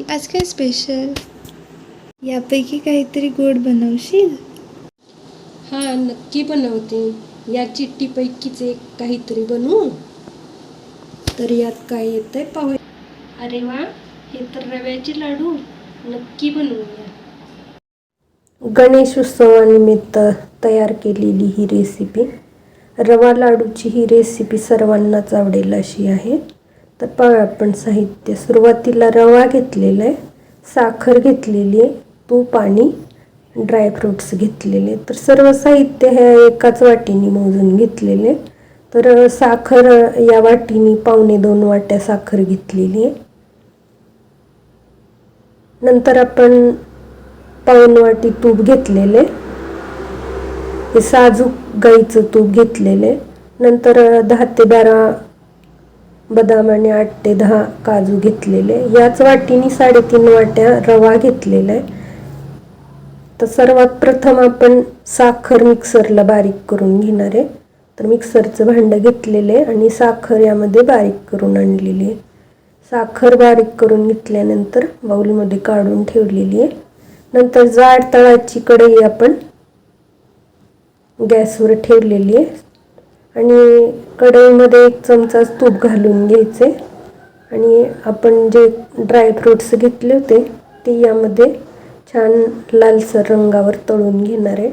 आज काय स्पेशल यापैकी काहीतरी गोड बनवशील? हा नक्की बनवते. या चिठ्ठीपैकीच एक काहीतरी बनवू. तर यात काय येतंय पाहू अरे वा हे तर रव्याचे लाडू. नक्की बनवूया. गणेश उत्सवानिमित्त तयार केलेली ही रेसिपी रवा लाडूची ही रेसिपी सर्वांनाच आवडेल अशी आहे. तर पाहू आपण साहित्य. सुरुवातीला रवा घेतलेला आहे साखर घेतलेली आहे तूप आणि ड्रायफ्रूट्स घेतलेले तर सर्व साहित्य हे एकाच वाटीने मोजून घेतलेले तर साखर या वाटीने पावणे दोन वाट्या साखर घेतलेली आहे. नंतर आपण पाऊन वाटी तूप घेतलेले हे साजूक गाईचं तूप घेतलेले नंतर दहा ते बारा बदाम आणि आठ ते दहा काजू घेतलेले. याच वाटीने साडेतीन वाट्या रवा घेतलेला आहे. तर सर्वात प्रथम आपण साखर मिक्सरला बारीक करून घेणार आहे. तर मिक्सरचं भांडं घेतलेले आणि साखर यामध्ये बारीक करून आणलेली आहे. साखर बारीक करून घेतल्यानंतर बाऊलमध्ये काढून ठेवलेली आहे. नंतर जाड तळाची कढई आपण गॅसवर ठेवलेली आहे. आणि कढईमध्ये एक चमचा तूप घालून घ्यायचे. आणि आपण जे ड्रायफ्रूट्स घेतले होते ते यामध्ये छान लालसर रंगावर तळून घेणार आहे.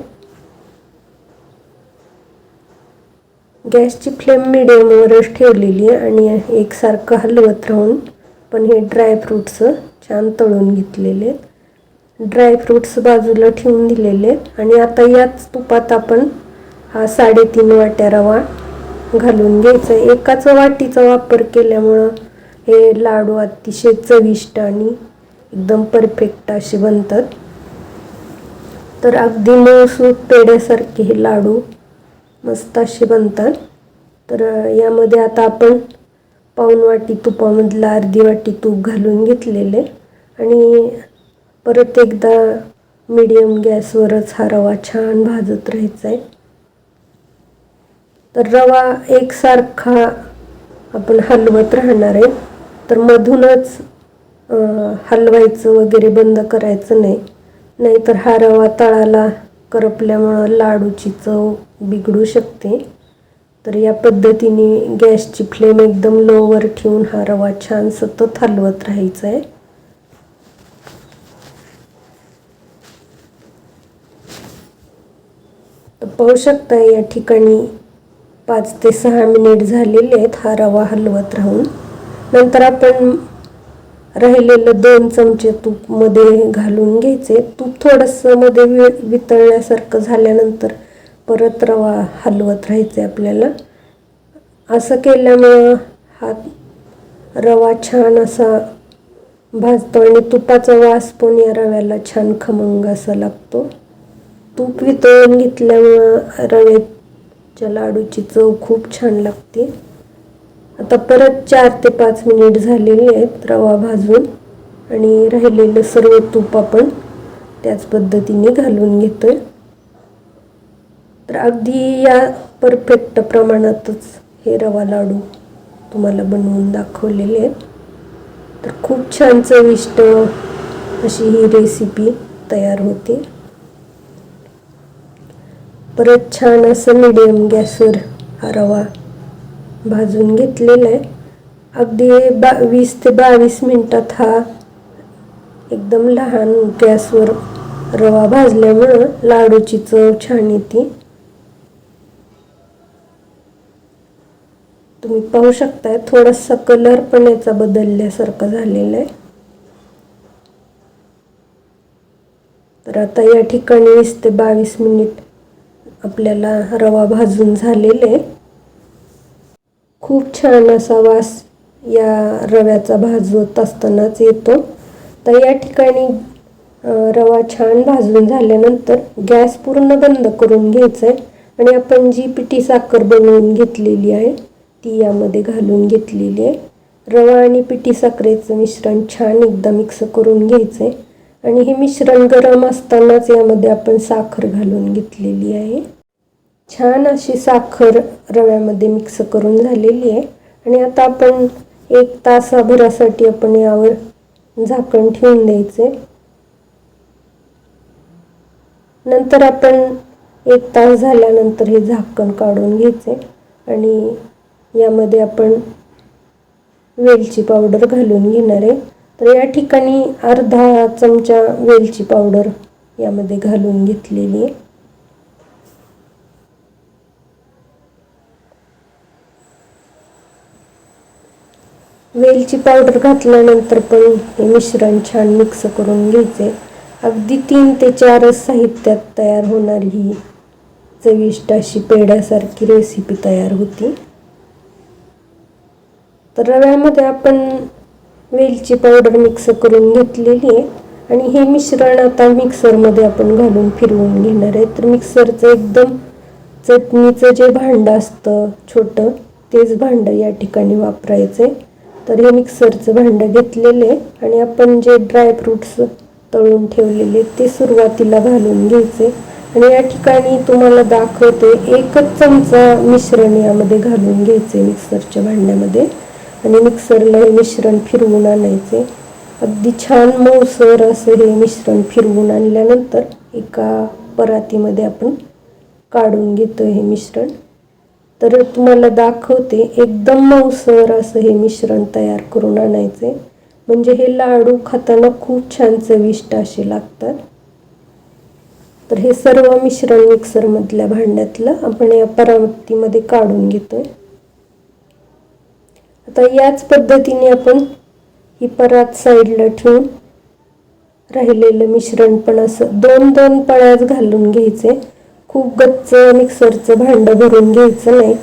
गॅसची फ्लेम मिडियमवरच ठेवलेली आहे आणि एकसारखं हलवत राहून पण हे ड्रायफ्रूट्स छान तळून घेतलेले आहेत. ड्रायफ्रूट्स बाजूला ठेवून दिलेले आहेत आणि आता याच तुपात आपण हा साडेतीन वाट्या रवा घालून घ्यायचा. एकाच वाटीचा वापर केल्यामुळं हे लाडू अतिशय चविष्ट आणि एकदम परफेक्ट असे बनतात. तर अगदी मऊसूत पेड्यासारखे हे लाडू मस्त असे बनतात. तर यामध्ये आता आपण पाऊन वाटी तुपामधला अर्धी वाटी तूप घालून घेतलेले आणि परत एकदा मीडियम गॅसवरच हा रवा छान भाजत राहायचा आहे तर रवा एकसारखा आपण हलवत राहणार आहे. तर मधूनच हलवायचं वगैरे बंद करायचं नाही. नाहीतर हा रवा तळाला करपल्यामुळं लाडूची चव बिघडू शकते. तर या पद्धतीने गॅसची फ्लेम एकदम लोवर ठेवून हा रवा छान सतत हलवत राहायचा आहे. तर पाहू शकता या ठिकाणी पाच ते सहा मिनिट झालेले आहेत. हा रवा हलवत राहून. नंतर आपण राहिलेलं दोन चमचे तूपमध्ये घालून घ्यायचे. तूप थोडंसं मध्ये वि वितळण्यासारखं झाल्यानंतर परत रवा हलवत राहायचे आपल्याला. असं केल्यामुळं हा रवा छान असा भाजतो आणि तुपाचा वास पण या रव्याला छान खमंग असा लागतो. तूप वितळून घेतल्यामुळं त्या लाडूची चव खूप छान लागते. आता परत चार ते पाच मिनिट झालेले आहेत रवा भाजून. आणि राहिलेलं सर्व तूप आपण त्याच पद्धतीने घालून घेतोय. तर अगदी या परफेक्ट प्रमाणातच हे रवा लाडू तुम्हाला बनवून दाखवलेले आहेत. तर खूप छान चविष्ट अशी ही रेसिपी तयार होते. परत छान असं मिडियम गॅसवर हा रवा भाजून घेतलेला आहे. अगदी बा वीस ते बावीस मिनटात हा एकदम लहान गॅसवर रवा भाजल्यामुळं लाडूची चव छान येते. तुम्ही पाहू शकताय थोडासा कलर पण याचा बदलल्यासारखा झालेला आहे. तर आता या ठिकाणी वीस ते बावीस मिनिट आपल्याला रवा भाजून झालेले. खूप छान असा वास या रव्याचा भाजवत असतानाच येतो. तर या ठिकाणी रवा छान भाजून झाल्यानंतर गॅस पूर्ण बंद करून घ्यायचा आहे आणि आपण जी पिठी साखर बनवून घेतलेली आहे ती यामध्ये घालून घेतलेली आहे. रवा आणि पिठी साखरेचं मिश्रण छान एकदा मिक्स करून घ्यायचं आहे आणि हे मिश्रण गरम असतानाच यामध्ये आपण साखर घालून घेतलेली आहे. छान अशी साखर रव्यामध्ये मिक्स करून झालेली आहे. आणि आता आपण एक तासाभरासाठी आपण यावर झाकण ठेवून द्यायचे. नंतर आपण एक तास झाल्यानंतर हे झाकण काढून घ्यायचे. आणि यामध्ये आपण वेलची पावडर घालून घेणार आहे. तर या ठिकाणी अर्धा चमचा वेलची पावडर यामध्ये घालून घेतलेली आहे. वेलची पावडर घातल्यानंतर पण हे मिश्रण छान मिक्स करून घ्यायचे. अगदी तीन ते चारच साहित्यात तयार होणारी ही चविष्ट अशी पेढ्यासारखी रेसिपी तयार होती. तर रव्यामध्ये आपण वेलची पावडर मिक्स करून घेतलेली आहे. आणि हे मिश्रण आता मिक्सरमध्ये आपण घालून फिरवून घेणार आहे. तर मिक्सरचं एकदम चटणीचं जे भांडं असतं छोटं तेच भांडं या ठिकाणी वापरायचं आहे तर हे मिक्सरचं भांडं घेतलेलं आहे. आणि आपण जे ड्रायफ्रूट्स तळून ठेवलेले ते सुरुवातीला घालून घ्यायचे. आणि या ठिकाणी तुम्हाला दाखवते एकच चमचा मिश्रण यामध्ये घालून घ्यायचे मिक्सरच्या भांड्यामध्ये. आणि मिक्सरला हे मिश्रण फिरवून आणायचे. अगदी छान मऊसर असं हे मिश्रण फिरवून आणल्यानंतर एका परातीमध्ये आपण काढून घेतो हे मिश्रण. तर तुम्हाला दाखवते एकदम मऊसर असं हे मिश्रण तयार करून आणायचे. म्हणजे हे लाडू खाताना खूप छान चविष्ट असे लागतात. तर हे सर्व मिश्रण मिक्सरमधल्या भांड्यातलं आपण या परावृत्तीमध्ये काढून घेतोय. आता याच पद्धतीने आपण ही परात साईडला ठेवून राहिलेलं मिश्रण पण असं दोन दोन पळ्याच घालून घ्यायचे. खूप गच्च मिक्सरचं भांडं भरून घ्यायचं नाही.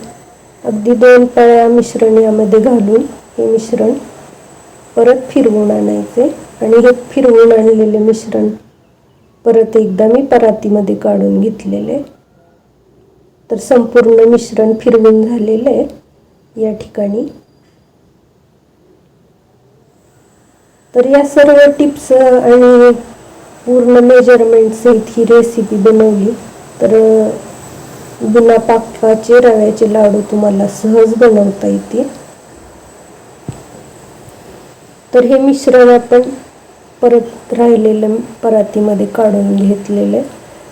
अगदी दोन पळ्या मिश्रण यामध्ये घालून हे मिश्रण परत फिरवून आणायचे. आणि हे फिरवून आणलेले मिश्रण परत एकदा मी परातीमध्ये काढून घेतलेले. तर संपूर्ण मिश्रण फिरवून झालेलं आहे. या ठिकाणी तर या सर्व टिप्स आणि पूर्ण मेजरमेंटसहित ही रेसिपी बनवली. तर बिना पाकवाचे रव्याचे लाडू तुम्हाला सहज बनवता येतील. तर हे मिश्रण आपण परत राहिलेलं परातीमध्ये काढून घेतलेलं आहे.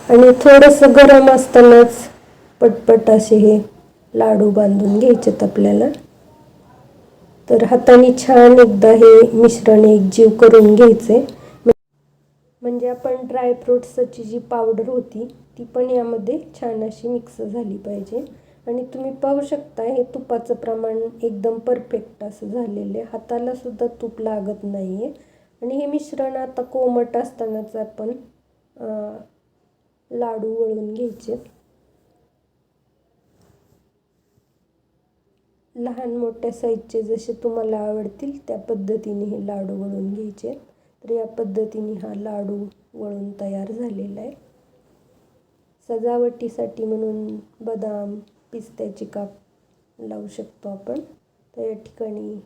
आणि थोडंसं गरम असतानाच पटपट असे हे लाडू बांधून घ्यायचेत आपल्याला. तर हाताने छान एकदा हे मिश्रण एकजीव करून घ्यायचे. म्हणजे आपण ड्रायफ्रुट्सची जी पावडर होती ती पण यामध्ये छान अशी मिक्स झाली पाहिजे. आणि तुम्ही पाहू शकता हे तुपाचं प्रमाण एकदम परफेक्ट असं झालेलं आहे. हाताला सुद्धा तूप लागत नाही आहे आणि हे मिश्रण आता कोमट असतानाच आपण लाडू वळून घ्यायचे. लहान मोठ्या साईजचे जसे तुम्हाला आवडतील त्या पद्धतीने हे लाडू वळून घ्यायचे तर या पद्धतीने हा लाडू वळून तयार झालेला आहे. सजावटीसाठी म्हणून बदाम पिस्त्याची काप लावू शकतो आपण. तर या ठिकाणी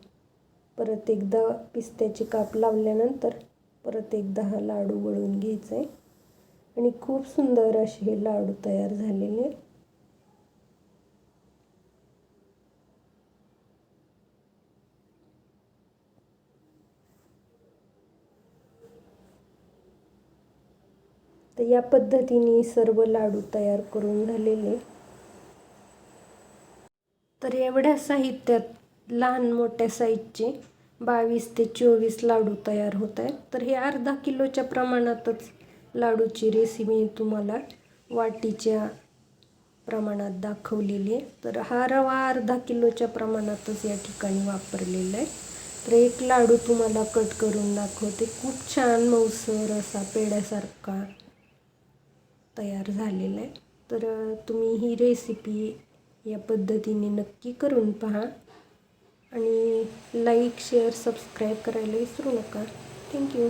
परत एकदा पिस्त्याची काप लावल्यानंतर परत एकदा हा लाडू वळून घ्यायचा आहे. आणि खूप सुंदर असे हे लाडू तयार झालेले तर या पद्धतीने सर्व लाडू तयार करून झालेले. तर एवढ्या साहित्यात लहान मोठ्या साईजचे बावीस ते चोवीस लाडू तयार होत आहेत. तर हे अर्धा किलोच्या प्रमाणातच लाडूची रेसिपी तुम्हाला वाटीच्या प्रमाणात दाखवलेली आहे. तर हा रवा अर्धा किलोच्या प्रमाणातच या ठिकाणी वापरलेला आहे. तर एक लाडू तुम्हाला कट करून दाखवते. खूप छान मऊसर असा पेड्यासारखा तयार झालेला आहे. तर तुम्ही ही रेसिपी या पद्धतीने नक्की करून पहा. आणि लाईक शेअर सबस्क्राईब करायला विसरू नका. थँक्यू